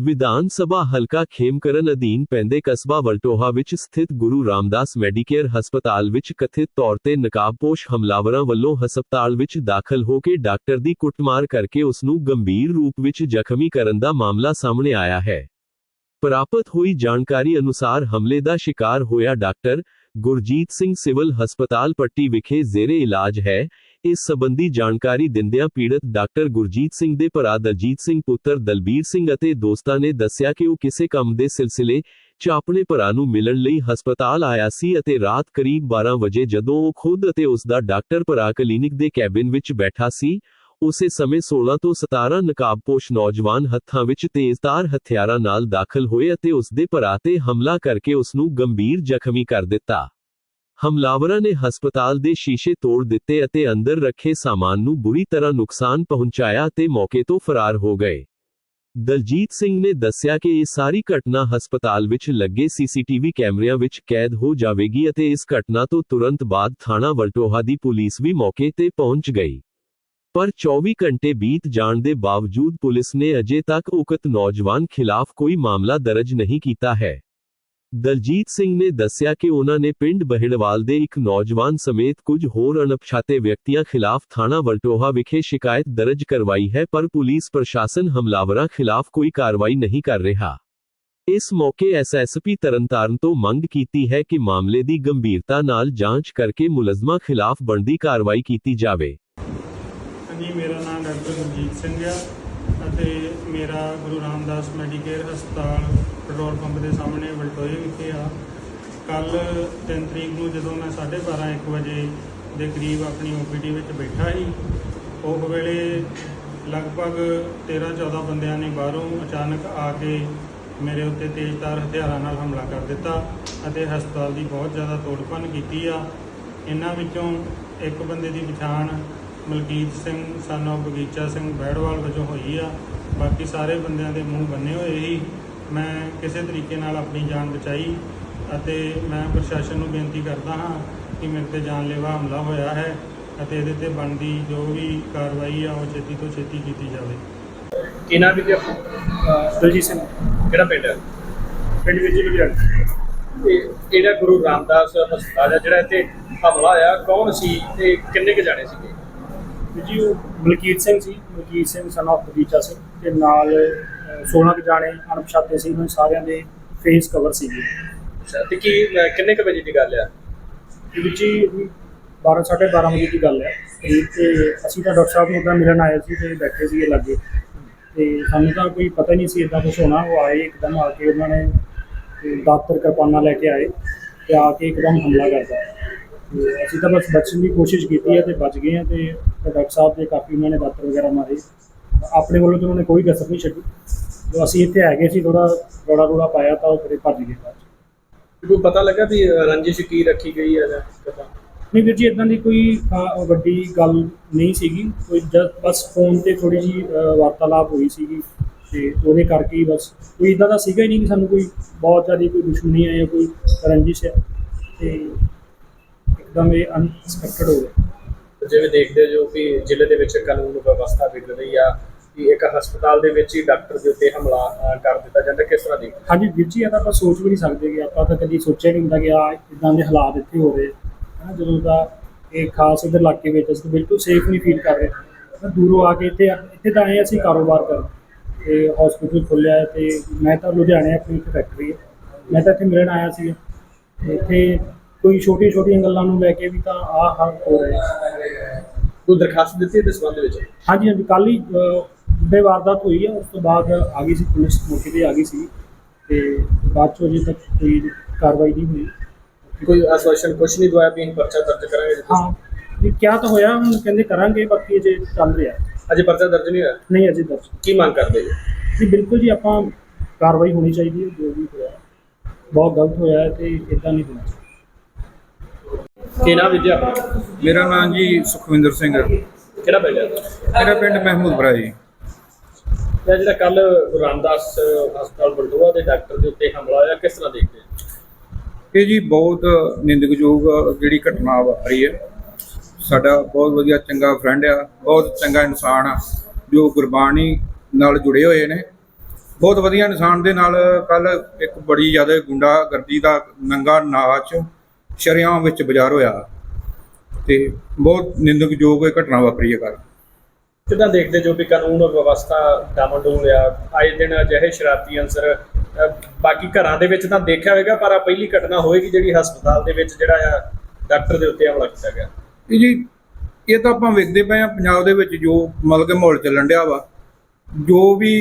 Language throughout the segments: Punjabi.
ਵਿਧਾਨ ਸਭਾ ਹਲਕਾ ਖੇਮਕਰਨ ਅਧੀਨ ਪੈਂਦੇ ਕਸਬਾ ਵਲਟੋਹਾ ਵਿੱਚ ਸਥਿਤ ਗੁਰੂ ਰਾਮਦਾਸ ਮੈਡੀਕੇਅਰ ਹਸਪਤਾਲ ਵਿੱਚ ਕਥਿਤ ਤੌਰ ਤੇ ਨਕਾਬਪੋਸ਼ ਹਮਲਾਵਰਾਂ ਵੱਲੋਂ ਹਸਪਤਾਲ ਵਿੱਚ ਦਾਖਲ ਹੋ ਕੇ ਡਾਕਟਰ ਦੀ ਕੁੱਟਮਾਰ ਕਰਕੇ ਉਸ ਨੂੰ ਗੰਭੀਰ ਰੂਪ ਵਿੱਚ ਜ਼ਖਮੀ ਕਰਨ ਦਾ ਮਾਮਲਾ ਸਾਹਮਣੇ ਆਇਆ ਹੈ। ਪ੍ਰਾਪਤ ਹੋਈ ਜਾਣਕਾਰੀ ਅਨੁਸਾਰ ਹਮਲੇ ਦਾ ਸ਼ਿਕਾਰ ਹੋਇਆ ਡਾਕਟਰ ਗੁਰਜੀਤ ਸਿੰਘ ਸਿਵਲ ਹਸਪਤਾਲ ਪੱਟੀ ਵਿਖੇ ਜ਼ੇਰੇ ਇਲਾਜ ਹੈ। ਇਸ ਸੰਬੰਧੀ ਜਾਣਕਾਰੀ ਦਿੰਦਿਆਂ ਪੀੜਤ ਡਾਕਟਰ ਗੁਰਜੀਤ ਸਿੰਘ ਦੇ ਭਰਾ ਦਲਜੀਤ ਸਿੰਘ ਪੁੱਤਰ ਦਲਬੀਰ ਸਿੰਘ ਅਤੇ ਦੋਸਤਾਂ ਨੇ ਦੱਸਿਆ ਕਿ ਉਹ ਕਿਸੇ ਕੰਮ ਦੇ ਸਿਲਸਿਲੇ 'ਚ ਆਪਣੇ ਭਰਾ ਨੂੰ ਮਿਲਣ ਲਈ ਹਸਪਤਾਲ ਆਇਆ ਸੀ ਅਤੇ ਰਾਤ ਕਰੀਬ 12 ਵਜੇ ਜਦੋਂ ਉਹ ਖੁਦ ਅਤੇ ਉਸ ਦਾ ਡਾਕਟਰ ਭਰਾ ਕਲੀਨਿਕ ਦੇ ਕੈਬਿਨ ਵਿੱਚ ਬੈਠਾ ਸੀ, ਉਸੇ ਸਮੇਂ 16 ਤੋਂ 17 ਨਕਾਬਪੋਸ਼ ਨੌਜਵਾਨ ਹੱਥਾਂ ਵਿੱਚ ਤੇਜ਼ਧਾਰ ਹਥਿਆਰਾਂ ਨਾਲ ਦਾਖਲ ਹੋਏ ਅਤੇ ਉਸ ਦੇ ਭਰਾ ਤੇ ਹਮਲਾ ਕਰਕੇ ਉਸ ਨੂੰ ਗੰਭੀਰ ਜ਼ਖਮੀ ਕਰ ਦਿੱਤਾ। ਹਮਲਾਵਰਾਂ ਨੇ ਹਸਪਤਾਲ ਦੇ ਸ਼ੀਸ਼ੇ ਤੋੜ ਦਿੱਤੇ ਅਤੇ ਅੰਦਰ ਰੱਖੇ ਸਾਮਾਨ ਨੂੰ ਬੁਰੀ ਤਰ੍ਹਾਂ ਨੁਕਸਾਨ ਪਹੁੰਚਾਇਆ ਅਤੇ ਮੌਕੇ ਤੋਂ ਫਰਾਰ ਹੋ ਗਏ। ਦਲਜੀਤ ਸਿੰਘ ਨੇ ਦੱਸਿਆ ਕਿ ਇਹ ਸਾਰੀ ਘਟਨਾ ਹਸਪਤਾਲ ਵਿੱਚ ਲੱਗੇ ਸੀਸੀਟੀਵੀ ਕੈਮਰਿਆਂ ਵਿੱਚ ਕੈਦ ਹੋ ਜਾਵੇਗੀ ਅਤੇ ਇਸ ਘਟਨਾ ਤੋਂ ਤੁਰੰਤ ਬਾਅਦ ਥਾਣਾ ਵਲਟੋਹਾ ਦੀ ਪੁਲਿਸ ਵੀ ਮੌਕੇ ਤੇ ਪਹੁੰਚ ਗਈ। ਪਰ 24 ਘੰਟੇ ਬੀਤ ਜਾਣ ਦੇ ਬਾਵਜੂਦ ਪੁਲਿਸ ਨੇ ਅਜੇ ਤੱਕ ਉਕਤ ਨੌਜਵਾਨ ਖਿਲਾਫ ਕੋਈ ਮਾਮਲਾ ਦਰਜ ਨਹੀਂ ਕੀਤਾ ਹੈ। ਦਲਜੀਤ ਸਿੰਘ ਨੇ ਦੱਸਿਆ ਕਿ ਉਹਨਾਂ ਨੇ ਪਿੰਡ ਬਹਿੜਵਾਲ ਦੇ ਇੱਕ ਨੌਜਵਾਨ ਸਮੇਤ ਕੁਝ ਹੋਰ ਅਣਪਛਾਤੇ ਵਿਅਕਤੀਆਂ ਖਿਲਾਫ ਥਾਣਾ ਵਲਟੋਹਾ ਵਿਖੇ ਸ਼ਿਕਾਇਤ ਦਰਜ ਕਰਵਾਈ ਹੈ, ਪਰ ਪੁਲਿਸ ਪ੍ਰਸ਼ਾਸਨ ਹਮਲਾਵਰਾਂ ਖਿਲਾਫ ਕੋਈ ਕਾਰਵਾਈ ਨਹੀਂ ਕਰ ਰਿਹਾ। ਇਸ ਮੌਕੇ ਐਸਐਸਪੀ ਤਰਨਤਾਰਨ ਤੋਂ ਮੰਗ ਕੀਤੀ ਹੈ ਕਿ ਮਾਮਲੇ ਦੀ ਗੰਭੀਰਤਾ ਨਾਲ ਜਾਂਚ ਕਰਕੇ ਮੁਲਜ਼ਮਾਂ ਖਿਲਾਫ ਬਣਦੀ ਕਾਰਵਾਈ ਕੀਤੀ ਜਾਵੇ। ਹਾਂਜੀ, ਮੇਰਾ ਨਾਮ ਡਾਕਟਰ ਗੁਰਜੀਤ ਸਿੰਘ ਆ ਅਤੇ ਮੇਰਾ ਗੁਰੂ ਰਾਮਦਾਸ ਮੈਡੀਕੇਅਰ ਹਸਪਤਾਲ ਪੈਟਰੋਲ ਪੰਪ ਦੇ ਸਾਹਮਣੇ ਵਲਟੋਏ ਵਿਖੇ ਆ। ਕੱਲ 3 ਤਰੀਕ ਨੂੰ ਜਦੋਂ ਮੈਂ 12:30 1 ਵਜੇ ਦੇ ਕਰੀਬ ਆਪਣੀ ਓਪੀਡੀ ਵਿੱਚ ਬੈਠਾ ਸੀ, ਉਹ ਵੇਲੇ ਲਗਭਗ 13-14 ਬੰਦਿਆਂ ਨੇ ਬਾਹਰੋਂ ਅਚਾਨਕ ਆ ਕੇ ਮੇਰੇ ਉੱਤੇ ਤੇਜ਼ਧਾਰ ਹਥਿਆਰਾਂ ਨਾਲ ਹਮਲਾ ਕਰ ਦਿੱਤਾ ਅਤੇ ਹਸਪਤਾਲ ਦੀ ਬਹੁਤ ਜ਼ਿਆਦਾ ਤੋੜਪੰਨ ਕੀਤੀ ਆ। ਇਹਨਾਂ ਵਿੱਚੋਂ ਇੱਕ ਬੰਦੇ ਦੀ ਪਛਾਣ ਮਲਕੀਤ ਸਿੰਘ ਸਨ of ਬਗੀਚਾ ਸਿੰਘ ਬੈੜਵਾਲ ਵਜੋਂ ਹੋਈ ਆ। ਬਾਕੀ ਸਾਰੇ ਬੰਦਿਆਂ ਦੇ ਮੂੰਹ ਬੰਨੇ ਹੋਏ ਸੀ। ਮੈਂ ਕਿਸੇ ਤਰੀਕੇ ਨਾਲ ਆਪਣੀ ਜਾਨ ਬਚਾਈ ਅਤੇ ਮੈਂ ਪ੍ਰਸ਼ਾਸਨ ਨੂੰ ਬੇਨਤੀ ਕਰਦਾ ਹਾਂ ਕਿ ਮੇਰੇ ਤੇ ਜਾਨਲੇਵਾ ਹਮਲਾ ਹੋਇਆ ਹੈ ਅਤੇ ਇਹਦੇ ਤੇ ਬਣਦੀ ਜੋ ਵੀ ਕਾਰਵਾਈ ਆ ਉਹ ਛੇਤੀ ਤੋਂ ਛੇਤੀ ਕੀਤੀ ਜਾਵੇ। ਨਾਮ ਵੀ ਦਲਜੀਤ ਸਿੰਘ। ਕਿਹੜਾ ਪਿੰਡ ਹੈ? ਪਿੰਡ ਵਿੱਚ ਲੁਧਿਆਣਾ। ਇਹ ਜਿਹੜਾ ਗੁਰੂ ਰਾਮਦਾਸ ਹਸਪਤਾਲ ਹੈ ਜਿਹੜਾ ਇੱਥੇ ਹਮਲਾ ਹੋਇਆ? ਕੌਣ ਸੀ ਤੇ ਕਿੰਨੇ ਕੁ ਜਾਣੇ ਸੀਗੇ? ਜੀ ਉਹ ਮਲਕੀਤ ਸਿੰਘ ਸੀ। ਮਲਕੀਤ ਸਿੰਘ son of ਬਗੀਚਾ ਸਿੰਘ। ਤੇ ਨਾਲ ਅਹ, 16 ਕੁ ਜਾਣੇ ਅਣਪਛਾਤੇ ਸੀ ਉਹਨਾਂ ਸਾਰਿਆਂ ਦੇ ਫੇਸ ਕਵਰ ਸੀਗੇ। ਅੱਛਾ ਤੇ ਕੀ ਅਹ ਕਿੰਨੇ ਕੁ ਵਜੇ ਦੀ ਗੱਲ ਆ? ਇਹ ਵਿੱਚ ਹੀ 12 12:30 ਵਜੇ ਦੀ ਗੱਲ ਹੈ ਤੇ ਤੇ ਅਸੀਂ ਤਾਂ ਡਾਕਟਰ ਸਾਹਿਬ ਨੂੰ ਉੱਦਾਂ ਮਿਲਣ ਆਏ ਸੀ ਤੇ ਬੈਠੇ ਸੀਗੇ ਲੱਗੇ। ਤੇ ਸਾਨੂੰ ਤਾਂ ਕੋਈ ਪਤਾ ਨਹੀਂ ਸੀ ਇਦਾਂ ਕੁਝ ਹੋਣਾ। ਉਹ ਆਏ ਇੱਕਦਮ ਆ ਕੇ ਉਹਨਾਂ ਨੇ ਤੇ ਦਾਤਰ ਕਿਰਪਾਨਾਂ ਲੈ ਕੇ ਆਏ ਤੇ ਆ ਕੇ ਇੱਕਦਮ ਹਮਲਾ ਕਰਦਾ ਤੇ ਅਸੀਂ ਤਾਂ ਬਸ ਬਚਣ ਦੀ ਕੋਸ਼ਿਸ਼ ਕੀਤੀ ਹੈ ਤੇ ਬਚ ਗਏ ਹਾਂ ਤੇ ਡਾਕਟਰ ਸਾਹਿਬ ਦੇ ਕਾਫੀ ਉਹਨਾਂ ਨੇ ਦਾਤਰ ਵਗੈਰਾ ਮਾਰੇ। ਆਪਣੇ ਵੱਲੋਂ ਤਾਂ ਉਹਨਾਂ ਨੇ ਕੋਈ ਕਸਰ ਨਹੀਂ ਛੱਡੀ। ਜੋ ਅਸੀਂ ਇੱਥੇ ਆ ਗਏ ਸੀ ਥੋੜਾ ਰੋੜਾ ਰੋੜਾ ਪਾਇਆ ਤਾਂ ਉਹ ਫਿਰ ਭੱਜ ਗਏ ਬਾਅਦ 'ਚ। ਕੋਈ ਪਤਾ ਲੱਗਾ ਵੀ ਰੰਜਿਸ਼ ਕੀ ਰੱਖੀ ਗਈ ਹੈ ਜਾਂ ਪਤਾ ਨਹੀਂ ਵੀਰ ਜੀ ਇਦਾਂ ਦੀ ਕੋਈ ਖਾ- ਵੱਡੀ ਗੱਲ ਨਹੀਂ ਸੀਗੀ। ਕੋਈ ਜਦ ਬਸ ਫੋਨ ਤੇ ਥੋੜੀ ਜੀ ਵਾਰਤਾਲਾਪ ਹੋਈ ਸੀਗੀ ਤੇ ਉਹਦੇ ਕਰਕੇ ਹੀ ਬਸ। ਕੋਈ ਇਦਾਂ ਦਾ ਸੀਗਾ ਹੀ ਨਹੀਂ ਕਿ ਸਾਨੂੰ ਕੋਈ ਬਹੁਤ ਜ਼ਿਆਦਾ ਕੋਈ ਦੁਸ਼ਮਣੀ ਹੈ ਜਾਂ ਕੋਈ ਰੰਜਿਸ਼ ਹੈ ਤੇ ਇੱਕਦਮ ਇਹ ਅਨਐਕਸਪੈਕਟਡ ਹੋ ਗਿਆ। ਜਿਵੇਂ ਦੇਖਦੇ ਜੋ ਕਿ ਜ਼ਿਲ੍ਹੇ ਦੇ ਵਿੱਚ ਕਾਨੂੰਨ ਵਿਵਸਥਾ ਵਿਗੜ ਰਹੀ ਆ ਕਿ ਇੱਕ ਹਸਪਤਾਲ ਦੇ ਵਿੱਚ ਹੀ ਡਾਕਟਰ ਦੇ ਉੱਤੇ ਹਮਲਾ ਕਰ ਦਿੱਤਾ ਜਾਂਦਾ ਕਿਸ ਤਰ੍ਹਾਂ ਦੇਖਦੇ ਹਾਂਜੀ ਵੀਰ ਜੀ ਇਹ ਤਾਂ ਆਪਾਂ ਸੋਚ ਵੀ ਨਹੀਂ ਸਕਦੇ ਕਿ ਆਪਾਂ ਤਾਂ ਕਦੀ ਸੋਚਿਆ ਨਹੀਂ ਹੁੰਦਾ ਕਿ ਆ ਇਦਾਂ ਦੇ ਹਾਲਾਤ ਇੱਥੇ ਹੋ ਰਹੇ। ਹੈ ਜਦੋਂ ਦਾ ਇਹ ਖਾਸ ਇਧਰ ਇਲਾਕੇ ਵਿੱਚ ਅਸੀਂ ਬਿਲਕੁਲ ਸੇਫ ਨਹੀਂ ਫੀਲ ਕਰ ਰਹੇ। ਤਾਂ ਦੂਰੋਂ ਆ ਕੇ ਇੱਥੇ ਇੱਥੇ ਤਾਂ ਆਏ ਅਸੀਂ ਕਾਰੋਬਾਰ ਕਰਨ। ਤੇ ਹਸਪੀਟਲ ਖੁੱਲਿਆ ਹੈ ਤੇ ਮੈਂ ਤਾਂ ਲੁਧਿਆਣੇ ਆਪਣੀ ਇੱਕ ਫੈਕਟਰੀ ਹੈ। ਮੈਂ ਤਾਂ ਇੱਥੇ ਮਿਲਣ ਆਇਆ ਸੀ। ਇੱਥੇ ਕੋਈ ਛੋਟੀਆਂ ਛੋਟੀਆਂ ਗੱਲਾਂ ਨੂੰ ਲੈ ਕੇ ਵੀ ਤਾਂ ਆਹ ਹਾਲ ਹੋ ਰਿਹਾ ਕੋਈ ਦਰਖਾਸਤ ਦਿੱਤੀ ਇਸ ਸੰਬੰਧ ਵਿੱਚ? ਹਾਂਜੀ ਹਾਂਜੀ ਕੱਲ ਹੀ ਦੇ ਵਾਰਦਾਤ ਹੋਈ ਹੈ ਉਸ ਤੋਂ ਬਾਅਦ ਆ ਗਈ ਸੀ ਪੁਲਿਸ ਮੌਕੇ ਤੇ ਆ ਗਈ ਸੀ ਤੇ ਬਾਅਦ ਚੋਂ ਅਜੇ ਤੱਕ ਕੋਈ ਕਾਰਵਾਈ ਨਹੀਂ ਹੋਈ। ਕੋਈ ਆਸ਼ਵਾਸਨ ਕੁਝ ਨਹੀਂ ਦਵਾਇਆ ਵੀ ਅਸੀਂ ਪਰਚਾ ਦਰਜ ਕਰਾਂਗੇ ਹਾਂ ਵੀ ਕਿਆ ਤਾਂ ਹੋਇਆ ਹੁਣ ਕਹਿੰਦੇ ਕਰਾਂਗੇ ਬਾਕੀ ਅਜੇ ਚੱਲ ਰਿਹਾ। ਅਜੇ ਪਰਚਾ ਦਰਜ ਨਹੀਂ ਹੋਇਆ? ਨਹੀਂ ਅਜੇ ਦਰਜ ਕੀ ਮੰਗ ਕਰਦੇ ਜੀ? ਜੀ ਬਿਲਕੁਲ ਜੀ ਆਪਾਂ ਕਾਰਵਾਈ ਹੋਣੀ ਚਾਹੀਦੀ ਹੈ ਜੋ ਵੀ ਹੋਇਆ। ਬਹੁਤ ਗਲਤ ਹੋਇਆ ਤੇ ਇਦਾਂ ਨਹੀਂ ਹੋਣਾ ਕੀ ਨਾਮ ਵਿਦਿਆ ਮੇਰਾ ਨਾਮ ਜੀ ਸੁਖਵਿੰਦਰ ਸਿੰਘ। ਕਿਹੜਾ ਪਿੰਡ ਹੈ? ਮੇਰਾ ਪਿੰਡ ਮਹਿਮੂਦਪੁਰਾ ਜੀ। ਇਹ ਜਿਹੜਾ ਕੱਲ ਰਾਮਦਾਸ ਹਸਪਤਾਲ ਬਲਟੋਆ ਦੇ ਡਾਕਟਰ ਦੇ ਉੱਤੇ ਹਮਲਾ ਹੋਇਆ, ਕਿਸ ਤਰ੍ਹਾਂ ਦੇਖਦੇ ਇਹ ਜੀ ਬਹੁਤ ਨਿੰਦਕਯੋਗ ਜਿਹੜੀ ਘਟਨਾ ਵਾਪਰੀ ਹੈ। ਸਾਡਾ ਬਹੁਤ ਵਧੀਆ ਚੰਗਾ ਫਰੈਂਡ ਆ, ਬਹੁਤ ਚੰਗਾ ਇਨਸਾਨ ਆ, ਜੋ ਗੁਰਬਾਣੀ ਨਾਲ ਜੁੜੇ ਹੋਏ ਨੇ। ਬਹੁਤ ਵਧੀਆ ਇਨਸਾਨ ਦੇ ਨਾਲ ਕੱਲ ਇੱਕ ਬੜੀ ਜ਼ਿਆਦਾ ਗੁੰਡਾਗਰਦੀ ਦਾ ਨੰਗਾ ਨਾਚ ਸ਼ਰੇਆਮ ਵਿੱਚ ਬਾਜ਼ਾਰ ਹੋਇਆ। ਤੇ ਬਹੁਤ ਨਿੰਦਕਯੋਗ ਇਹ ਘਟਨਾ ਵਾਪਰੀ ਹੈ ਕੱਲ੍ਹ। ਕਿੱਦਾਂ ਦੇਖਦੇ ਜੋ ਵੀ ਕਾਨੂੰਨ ਔਰ ਵਿਵਸਥਾ ਡਾਮਾਡੋਲ ਆ? ਆਏ ਦਿਨ ਅਜਿਹੇ ਸ਼ਰਾਰਤੀ ਅੰਸਰ ਬਾਕੀ ਘਰਾਂ ਦੇ ਵਿੱਚ ਤਾਂ ਦੇਖਿਆ ਹੋਵੇਗਾ, ਪਰ ਆ ਪਹਿਲੀ ਘਟਨਾ ਹੋਏਗੀ ਜਿਹੜੀ ਹਸਪਤਾਲ ਦੇ ਵਿੱਚ ਜਿਹੜਾ ਆ ਡਾਕਟਰ ਦੇ ਉੱਤੇ ਹਮਲਾ ਕੀਤਾ ਗਿਆ। ਇਹ ਜੀ, ਇਹ ਤਾਂ ਆਪਾਂ ਵੇਖਦੇ ਪਏ ਆ ਪੰਜਾਬ ਦੇ ਵਿੱਚ ਜੋ ਮਤਲਬ ਕਿ ਮਾਹੌਲ ਚੱਲਣ ਡਿਆ ਵਾ। ਜੋ ਵੀ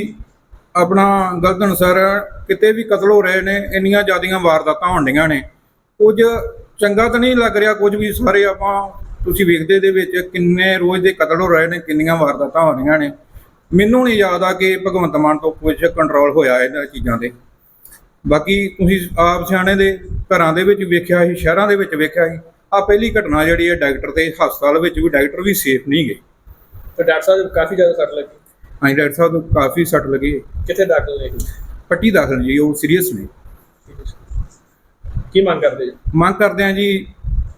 ਆਪਣਾ ਗਲਤ ਅਨੁਸਾਰ ਕਿਤੇ ਵੀ ਕਤਲ ਹੋ ਰਹੇ ਨੇ, ਇੰਨੀਆਂ ਜ਼ਿਆਦੀਆਂ ਵਾਰਦਾਤਾਂ ਹੋਣ ਡੀਆਂ ਨੇ। ਕੁਝ ਚੰਗਾ ਤਾਂ ਨਹੀਂ ਲੱਗ ਰਿਹਾ, ਕੁਝ ਵੀ ਸਾਰੇ ਆਪਾਂ ਤੁਸੀਂ ਵੇਖਦੇ ਦੇ ਵਿੱਚ ਕਿੰਨੇ ਰੋਜ਼ ਦੇ ਕਤਲ ਹੋ ਰਹੇ ਨੇ ਕਿੰਨੀਆਂ ਵਾਰਦਾਤਾਂ ਹੋ ਰਹੀਆਂ ਨੇ। ਮੈਨੂੰ ਨਹੀਂ ਯਾਦ ਆ ਕਿ ਭਗਵੰਤ ਮਾਨ ਤੋਂ ਕੁਝ ਕੰਟਰੋਲ ਹੋਇਆ ਇਹਨਾਂ ਚੀਜ਼ਾਂ ਤੇ ਬਾਕੀ ਤੁਸੀਂ ਆਪ ਸਿਆਣੇ ਦੇ ਘਰਾਂ ਦੇ ਵਿੱਚ ਵੇਖਿਆ ਸੀ ਸ਼ਹਿਰਾਂ ਦੇ ਵਿੱਚ ਵੇਖਿਆ ਸੀ। ਆ ਪਹਿਲੀ ਘਟਨਾ ਜਿਹੜੀ ਹੈ ਡਾਕਟਰ ਤੇ ਹਸਪਤਾਲ ਵਿੱਚ ਵੀ ਡਾਕਟਰ ਵੀ ਸੇਫ ਨਹੀਂ ਗਏ। ਤੇ ਡਾਕਟਰ ਸਾਹਿਬ ਕਾਫੀ ਜ਼ਿਆਦਾ ਸੱਟ ਲੱਗੀ। ਹਾਂਜੀ ਡਾਕਟਰ ਸਾਹਿਬ ਨੂੰ ਕਾਫੀ ਸੱਟ ਲੱਗੀ। ਕਿੱਥੇ ਦਾਖਲ ਨੇ ਪੱਟੀ ਦਾਖਲ ਜੀ ਉਹ ਸੀਰੀਅਸ ਨੇ। ਕੀ ਮੰਗ ਕਰਦੇ ਜੀ? ਮੰਗ ਕਰਦੇ ਆ ਜੀ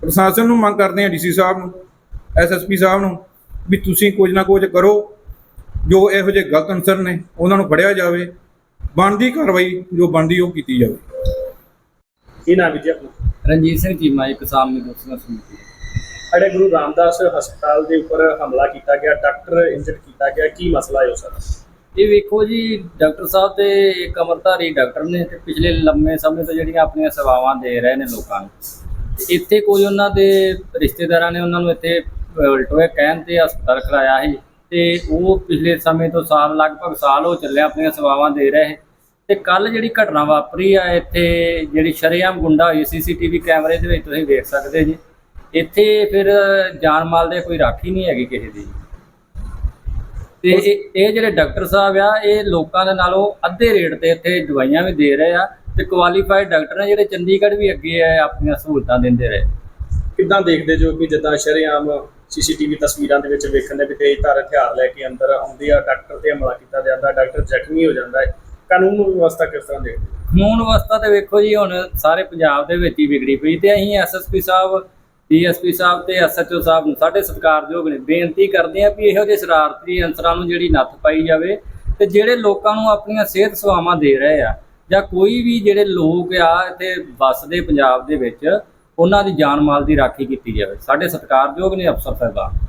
ਪ੍ਰਸ਼ਾਸਨ ਨੂੰ ਮੰਗ ਕਰਦੇ ਆ ਡੀਸੀ ਸਾਹਿਬ ਨੂੰ ਐਸਐਸਪੀ ਸਾਹਿਬ ਨੂੰ ਵੀ ਤੁਸੀਂ ਕੁਝ ਨਾ ਕੁਝ ਕਰੋ ਜੋ ਇਹੋ ਜਿਹੇ ਗਲਤ ਅਨਸਰ ਨੇ ਉਹਨਾਂ ਨੂੰ ਫੜਿਆ ਜਾਵੇ ਬਣਦੀ ਕਾਰਵਾਈ ਜੋ ਬਣਦੀ ਉਹ ਕੀਤੀ ਜਾਵੇ। ਕੀ ਨਾਮ ਹੈ ਜੀ ਆਪਣਾ? ਰਣਜੀਤ ਸਿੰਘ ਚੀਮਾ ਕਿਸਾਨ ਮਜ਼ਦੂਰ ਸੰਘਰਸ਼ ਸਮਿਤੀ ਅੜੇ ਗੁਰੂ ਰਾਮਦਾਸ ਹਸਪਤਾਲ ਦੇ ਉੱਪਰ ਹਮਲਾ ਕੀਤਾ ਗਿਆ ਡਾਕਟਰ ਇੰਜਰਡ ਕੀਤਾ ਗਿਆ ਕੀ ਮਸਲਾ ਹੈ ਉਹ ਸਾਰਾ ਇਹ ਵੇਖੋ ਜੀ ਡਾਕਟਰ ਸਾਹਿਬ ਤੇ ਇੱਕ ਅਮਰਧਾਰੀ ਡਾਕਟਰ ਨੇ ਤੇ ਪਿਛਲੇ ਲੰਮੇ ਸਮੇਂ ਤੋਂ ਜਿਹੜੀਆਂ ਆਪਣੀਆਂ ਸੇਵਾਵਾਂ ਦੇ ਰਹੇ ਨੇ ਲੋਕਾਂ ਨੂੰ। ਤੇ ਇੱਥੇ ਕੋਈ ਉਹਨਾਂ ਦੇ ਰਿਸ਼ਤੇਦਾਰਾਂ ਨੇ ਉਹਨਾਂ ਨੂੰ ਇੱਥੇ ਉਲਟੋਏ ਕਹਿਣ ਤੇ ਹਸਪਤਾਲ ਕਰਾਇਆ ਸੀ ਤੇ ਉਹ ਪਿਛਲੇ ਸਮੇਂ ਤੋਂ ਸਾਲ, ਲਗਭਗ ਸਾਲ ਹੋ ਚੱਲਿਆ ਆਪਣੀਆਂ ਸੇਵਾਵਾਂ ਦੇ ਰਹੇ। ਤੇ ਕੱਲ ਜਿਹੜੀ ਘਟਨਾ ਵਾਪਰੀ ਆ, ਇੱਥੇ ਜਿਹੜੀ ਸ਼ਰੇਆਮ ਗੁੰਡਾ ਹੋਈ, ਸੀਸੀਟੀਵੀ ਕੈਮਰੇ ਦੇ ਵਿੱਚ ਤੁਸੀਂ ਵੇਖ ਸਕਦੇ ਜੀ। ਇੱਥੇ ਫਿਰ ਜਾਨ ਮਾਲ ਦੇ ਕੋਈ ਰਾਖੀ ਨਹੀਂ ਹੈਗੀ ਕਿਸੇ ਦੀ। ਤੇ ਇਹ ਜਿਹੜੇ ਡਾਕਟਰ ਸਾਹਿਬ ਆ, ਇਹ ਲੋਕਾਂ ਦੇ ਨਾਲੋਂ ਅੱਧੇ ਰੇਟ ਤੇ ਇੱਥੇ ਦਵਾਈਆਂ ਵੀ ਦੇ ਰਹੇ ਆ। ਤੇ ਕੁਆਲੀਫਾਈਡ ਡਾਕਟਰ ਨੇ ਜਿਹੜੇ ਚੰਡੀਗੜ੍ਹ ਵੀ ਅੱਗੇ ਆ ਆਪਣੀਆਂ ਸਹੂਲਤਾਂ ਦਿੰਦੇ ਰਹੇ। ਕਿੱਦਾਂ ਦੇਖਦੇ ਜੋ ਕਿ ਜਿੱਦਾਂ ਸ਼ਰੇਆਮ ਸੀਸੀਟੀਵੀ ਤਸਵੀਰਾਂ ਦੇ ਵਿੱਚ ਵੇਖਣ ਦੇ ਵੀ ਤੇਜ਼ਧਾਰ ਹਥਿਆਰ ਲੈ ਕੇ ਅੰਦਰ ਆਉਂਦੇ ਆ ਡਾਕਟਰ ਤੇ ਹਮਲਾ ਕੀਤਾ ਜਾਂਦਾ ਡਾਕਟਰ ਜ਼ਖਮੀ ਹੋ ਜਾਂਦਾ ਹੈ। ਕਾਨੂੰਨ ਵਿਵਸਥਾ ਕਿਸ ਤਰ੍ਹਾਂ ਦੇਖਦੇ ਕਾਨੂੰਨ ਅਵਸਥਾ ਤੇ ਵੇਖੋ ਜੀ ਹੁਣ ਸਾਰੇ ਪੰਜਾਬ ਦੇ ਵਿੱਚ ਹੀ ਵਿਗੜੀ ਪਈ ਤੇ ਅਸੀਂ ਐਸਐਸਪੀ ਸਾਹਿਬ ਡੀਐਸਪੀ ਸਾਹਿਬ ਤੇ ਐਸਐਚਓ ਸਾਹਿਬ ਨੂੰ ਸਾਡੇ ਸਤਿਕਾਰਯੋਗ ਨੇ ਬੇਨਤੀ ਕਰਦੇ ਆ ਵੀ ਇਹੋ ਜਿਹੇ ਸ਼ਰਾਰਤੀ ਅੰਸਰਾਂ ਨੂੰ ਜਿਹੜੀ ਨੱਥ ਪਾਈ ਜਾਵੇ ਤੇ ਜਿਹੜੇ ਲੋਕਾਂ ਨੂੰ ਆਪਣੀਆਂ ਸਿਹਤ ਸੇਵਾਵਾਂ ਦੇ ਰਹੇ ਆ ਜਾਂ ਕੋਈ ਵੀ ਜਿਹੜੇ ਲੋਕ ਆ ਇੱਥੇ ਵੱਸਦੇ ਪੰਜਾਬ ਦੇ ਵਿੱਚ, ਉਹਨਾਂ ਦੀ ਜਾਨ ਮਾਲ ਦੀ ਰਾਖੀ ਕੀਤੀ ਜਾਵੇ। ਸਾਡੇ ਸਤਿਕਾਰਯੋਗ ਨੇ ਅਫਸਰ ਸਾਹਿਬਾਨ।